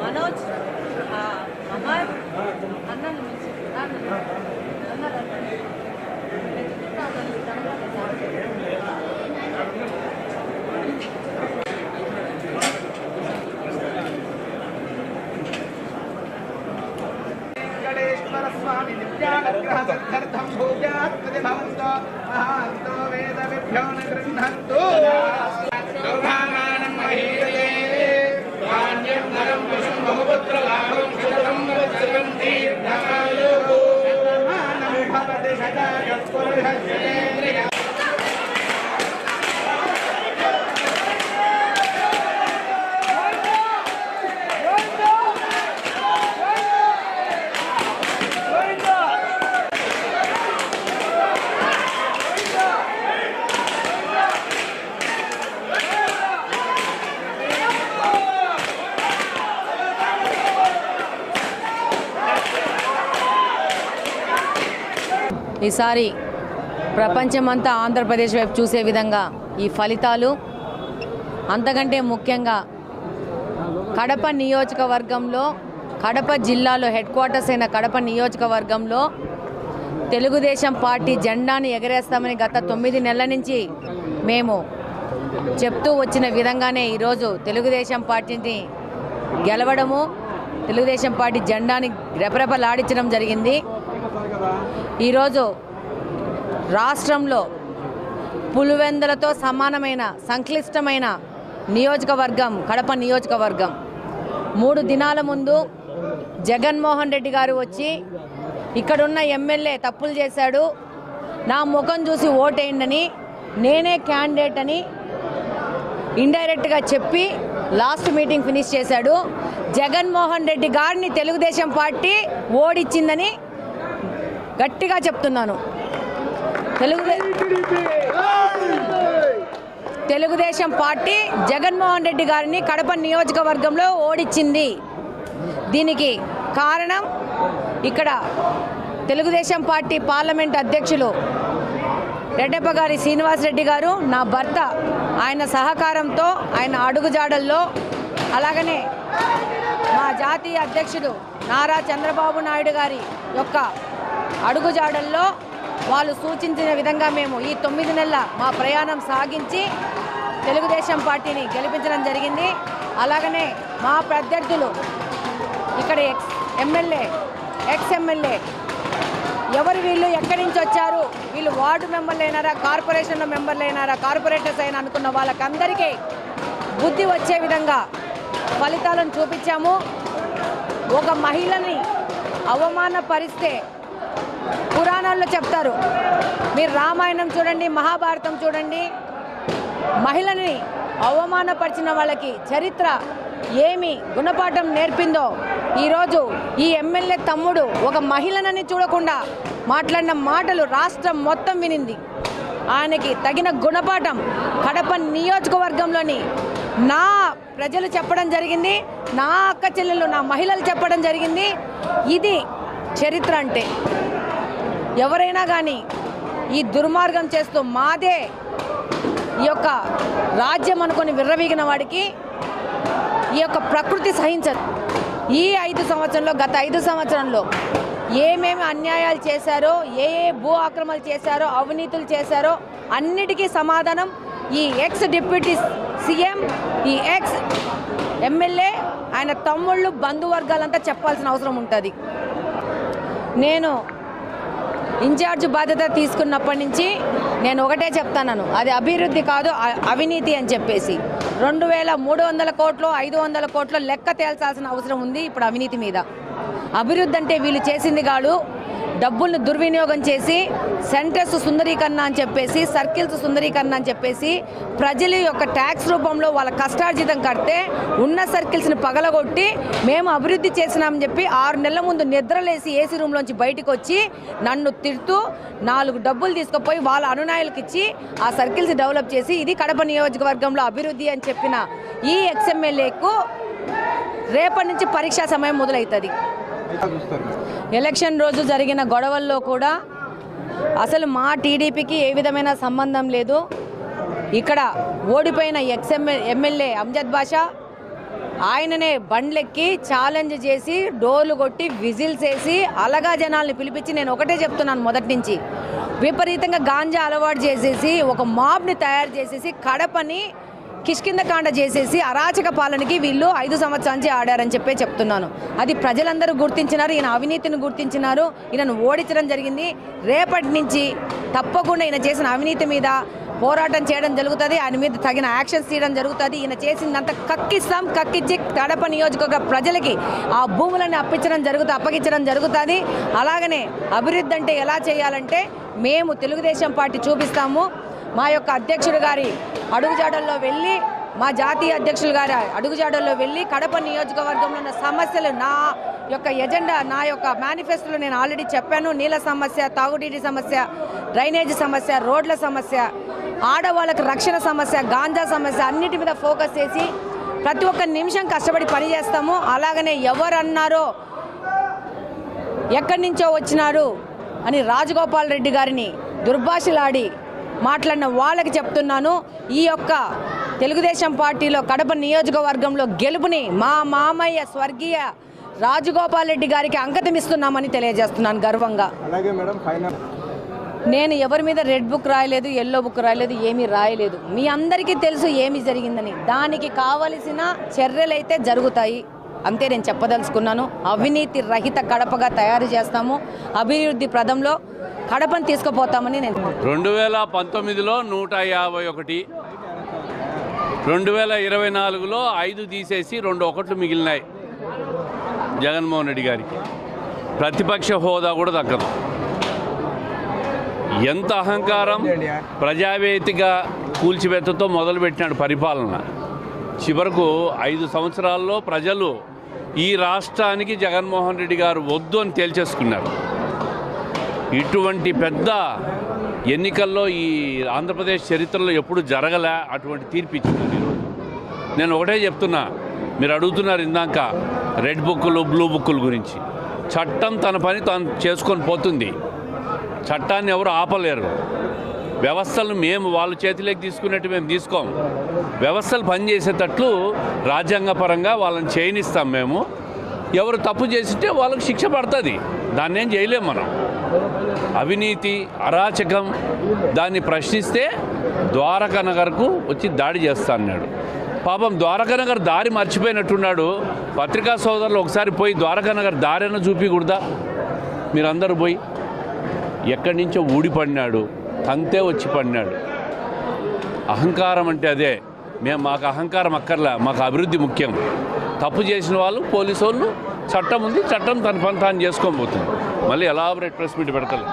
మనోజ్ ఆ, అమర్ అన్నను పిలిచి, అన్నను. అన్నను అన్నను. వెంకటేశ్వర స్వామి నిత్యానుగ్రహ సిద్ధ్యర్థం భూజాత్ ప్రతిభవంతో మహాంతో వేద విభ్యో న గృహంతు ఈసారి ప్రపంచమంతా ఆంధ్రప్రదేశ్ వైపు చూసే విధంగా ఈ ఫలితాలు అంతకంటే ముఖ్యంగా కడప నియోజకవర్గంలో కడప జిల్లాలో హెడ్ క్వార్టర్స్ అయిన కడప నియోజకవర్గంలో తెలుగుదేశం పార్టీ జెండాను ఎగరేస్తామని గత తొమ్మిది నెలల నుంచి మేము చెప్తూ వచ్చిన విధంగానే ఈరోజు తెలుగుదేశం పార్టీని గెలవడము తెలుగుదేశం పార్టీ జెండాని రెపరెపలాడించడం జరిగింది. ఈరోజు రాష్ట్రంలో పులివెందులతో సమానమైన సంక్లిష్టమైన నియోజకవర్గం కడప నియోజకవర్గం. మూడు దినాల ముందు జగన్మోహన్ రెడ్డి గారు వచ్చి ఇక్కడున్న ఎమ్మెల్యే తప్పులు చేశాడు. నా ముఖం చూసి ఓటేయండి నేనే క్యాండిడేట్ అని ఇండైరెక్ట్గా చెప్పి లాస్ట్ మీటింగ్ ఫినిష్ చేశాడు. జగన్మోహన్ రెడ్డి గారిని తెలుగుదేశం పార్టీ ఓడిచ్చిందని గట్టిగా చెప్తున్నాను. తెలుగుదేశం పార్టీ జగన్మోహన్ రెడ్డి గారిని కడప నియోజకవర్గంలో ఓడించింది దీనికి కారణం ఇక్కడ తెలుగుదేశం పార్టీ పార్లమెంట్ అధ్యక్షులు రెడ్డప్ప గారి శ్రీనివాసరెడ్డి గారు నా భర్త ఆయన సహకారంతో ఆయన అడుగుజాడల్లో అలాగనే మా జాతీయ అధ్యక్షుడు నారా చంద్రబాబు నాయుడు గారి యొక్క అడుగుజాడల్లో వాళ్ళు సూచించిన విధంగా మేము ఈ తొమ్మిది నెలల మా ప్రయాణం సాగించి తెలుగుదేశం పార్టీని గెలిపించడం జరిగింది. అలాగనే మా ప్రత్యర్థులు ఇక్కడ ఎక్స్ ఎమ్మెల్యే ఎక్స్ ఎమ్మెల్యే ఎవరు వీళ్ళు ఎక్కడి నుంచి వచ్చారు? వీళ్ళు వార్డు మెంబర్లు అయినారా? కార్పొరేషన్ మెంబర్లు అయినారా? కార్పొరేటర్స్ అయినా అనుకున్న వాళ్ళకందరికీ బుద్ధి వచ్చే విధంగా ఫలితాలను చూపించాము. ఒక మహిళని అవమానపరిస్తే పురాణాల్లో చెప్తారు. మీరు రామాయణం చూడండి మహాభారతం చూడండి. మహిళని అవమానపరిచిన వాళ్ళకి చరిత్ర ఏమి గుణపాఠం నేర్పిందో ఈరోజు ఈ ఎమ్మెల్యే తమ్ముడు ఒక మహిళనని చూడకుండా మాట్లాడిన మాటలు రాష్ట్రం మొత్తం వినింది. ఆయనకి తగిన గుణపాఠం కడప నియోజకవర్గంలోని నా ప్రజలు చెప్పడం జరిగింది నా అక్క చెల్లెలు నా మహిళలు చెప్పడం జరిగింది. ఇది చరిత్ర అంటే. ఎవరైనా కానీ ఈ దుర్మార్గం చేస్తూ మాదే ఈ యొక్క రాజ్యం అనుకొని విర్రవీగిన వాడికి ఈ యొక్క ప్రకృతి సహించదు. ఈ ఐదు సంవత్సరంలో గత ఐదు సంవత్సరంలో ఏమేమి అన్యాయాలు చేశారో ఏ ఏ భూ ఆక్రమణలు చేశారో అవినీతులు చేశారో అన్నిటికీ సమాధానం ఈ ఎక్స్ డిప్యూటీ సీఎం ఈ ఎక్స్ ఎమ్మెల్యే ఆయన తమ్ముళ్ళు బంధువర్గాలంతా చెప్పాల్సిన అవసరం ఉంటుంది. నేను ఇన్ఛార్జ్ బాధ్యత తీసుకున్నప్పటి నుంచి నేను ఒకటే చెప్తాను అది అభివృద్ధి కాదు అవినీతి అని చెప్పేసి. రెండు వేల మూడు వందల కోట్లు ఐదు వందల కోట్లు లెక్క తేల్చాల్సిన అవసరం ఉంది ఇప్పుడు అవినీతి మీద. అభివృద్ధి అంటే వీళ్ళు చేసింది కాదు డబ్బుల్ని దుర్వినియోగం చేసి సెంటర్స్ సుందరీకరణ అని చెప్పేసి సర్కిల్స్ సుందరీకరణ అని చెప్పేసి ప్రజల యొక్క ట్యాక్స్ రూపంలో వాళ్ళ కష్టార్జితం కడితే ఉన్న సర్కిల్స్ని పగలగొట్టి మేము అభివృద్ధి చేసినామని చెప్పి ఆరు నెలల ముందు నిద్రలేసి ఏసీ రూమ్లోంచి బయటకు వచ్చి నన్ను తిడుతూ నాలుగు డబ్బులు తీసుకుపోయి వాళ్ళ అనునాయులకు ఇచ్చి ఆ సర్కిల్స్ డెవలప్ చేసి ఇది కడప నియోజకవర్గంలో అభివృద్ధి అని చెప్పిన ఈ ఎక్స్ఎమ్మెల్యేకు రేపటి నుంచి పరీక్షా సమయం మొదలవుతుంది. ఎలక్షన్ రోజు జరిగిన గొడవల్లో కూడా అసలు మా టీడీపీకి ఏ విధమైన సంబంధం లేదు. ఇక్కడ ఓడిపోయిన ఎక్స్ఎమ్మె ఎమ్మెల్యే అంజద్ బాషా ఆయననే బండ్లెక్కి ఛాలెంజ్ చేసి డోర్లు కొట్టి విజిల్స్ వేసి అలగా జనాల్ని పిలిపించి నేను ఒకటే చెప్తున్నాను మొదటి నుంచి. విపరీతంగా గాంజా అలవాటు చేసేసి ఒక మాబ్ని తయారు చేసేసి కడపని కిష్కిందకాండ చేసేసి అరాచక పాలనకి వీళ్ళు ఐదు సంవత్సరాల నుంచి ఆడారని చెప్పే చెప్తున్నాను. అది ప్రజలందరూ గుర్తించినారు ఈయన అవినీతిని గుర్తించినారు ఈయనను ఓడించడం జరిగింది. రేపటి నుంచి తప్పకుండా ఈయన చేసిన అవినీతి మీద పోరాటం చేయడం జరుగుతుంది. ఆయన మీద తగిన యాక్షన్స్ తీయడం జరుగుతుంది. ఈయన చేసిందంతా కక్కిస్తాం కక్కించి కడప నియోజకవర్గ ప్రజలకి ఆ భూములను అప్పించడం జరుగుతుంది అప్పగించడం జరుగుతుంది. అలాగనే అభివృద్ధి అంటే ఎలా చేయాలంటే మేము తెలుగుదేశం పార్టీ చూపిస్తాము. మా యొక్క అధ్యక్షుడు గారి అడుగుజాడల్లో వెళ్ళి మా జాతీయ అధ్యక్షులు గారి అడుగుజాడల్లో వెళ్ళి కడప నియోజకవర్గంలో ఉన్న సమస్యలు నా యొక్క ఎజెండా నా యొక్క మేనిఫెస్టోలో నేను ఆల్రెడీ చెప్పాను. నీళ్ళ సమస్య తాగునీటి సమస్య డ్రైనేజ్ సమస్య రోడ్ల సమస్య ఆడవాళ్ళకి రక్షణ సమస్య గాంజా సమస్య అన్నిటి మీద ఫోకస్ చేసి ప్రతి ఒక్క నిమిషం కష్టపడి పని చేస్తాము అలాగనే ఎవరన్నారో ఎక్కడి నుంచో వచ్చినారు అని రాజగోపాల్ రెడ్డి గారిని దుర్భాషలాడి మాట్లాడిన వాళ్ళకి చెప్తున్నాను. ఈ యొక్క తెలుగుదేశం పార్టీలో కడప నియోజకవర్గంలో గెలుపుని మా మామయ్య స్వర్గీయ రాజగోపాల్ రెడ్డి గారికి అంకితం ఇస్తున్నామని తెలియజేస్తున్నాను గర్వంగా. అలాగే మేడం ఫైనల్ నేను ఎవరి మీద రెడ్ బుక్ రాయలేదు ఎల్లో బుక్ రాయలేదు ఏమీ రాయలేదు. మీ అందరికీ తెలుసు ఏమి జరిగిందని. దానికి కావలసిన చర్యలు అయితే జరుగుతాయి. అంతే నేను చెప్పదలుచుకున్నాను. అవినీతి రహిత కడపగా తయారు చేస్తాము. అభివృద్ధి ప్రదంలో కడపను తీసుకుపోతామని నేను రెండు వేల పంతొమ్మిదిలో నూట యాభై ఒకటి రెండు వేల ఇరవై నాలుగులో ఐదు తీసేసి రెండు ఒకట్లు మిగిలినాయి జగన్మోహన్ రెడ్డి గారికి. ప్రతిపక్ష హోదా కూడా దక్కదు ఎంత అహంకారం ప్రజావేదిక కూల్చివేతతో మొదలుపెట్టినాడు పరిపాలన. చివరకు ఐదు సంవత్సరాల్లో ప్రజలు ఈ రాష్ట్రానికి జగన్మోహన్ రెడ్డి గారు వద్దు అని తేల్చేసుకున్నారు. ఇటువంటి పెద్ద ఎన్నికల్లో ఈ ఆంధ్రప్రదేశ్ చరిత్రలో ఎప్పుడు జరగలే అటువంటి తీర్పు ఇచ్చింది ఈరోజు. నేను ఒకటే చెప్తున్నా మీరు అడుగుతున్నారు ఇందాక రెడ్ బుక్కులు బ్లూ బుక్కుల గురించి. చట్టం తన పని తాను చేసుకొని పోతుంది. చట్టాన్ని ఎవరు ఆపలేరు. వ్యవస్థలను మేము వాళ్ళ చేతిలోకి తీసుకున్నట్టు మేము తీసుకోము. వ్యవస్థలు పనిచేసేటట్లు రాజ్యాంగపరంగా వాళ్ళని చేయనిస్తాం మేము. ఎవరు తప్పు చేసింటే వాళ్ళకి శిక్ష పడుతుంది. దాన్ని ఏం చేయలేం మనం. అవినీతి అరాచకం దాన్ని ప్రశ్నిస్తే ద్వారకా నగర్కు వచ్చి దాడి చేస్తా అన్నాడు. పాపం ద్వారకా నగర్ దారి మర్చిపోయినట్టున్నాడు. పత్రికా సోదరులు ఒకసారి పోయి ద్వారకా నగర్ దారిన చూపించకూడదా మీరందరూ పోయి. ఎక్కడి నుంచో ఊడిపడినాడు. తంతే వచ్చి పడినాడు. అహంకారం అంటే అదే. మేము మాకు అహంకారం అక్కర్లే మాకు అభివృద్ధి ముఖ్యం. తప్పు చేసిన వాళ్ళు పోలీసు వాళ్ళు చట్టం ఉంది చట్టం తన పని తాను చేసుకొని పోతుంది. మళ్ళీ ఎలాబరేట్ ప్రెస్ మీట్ పెడతలేదు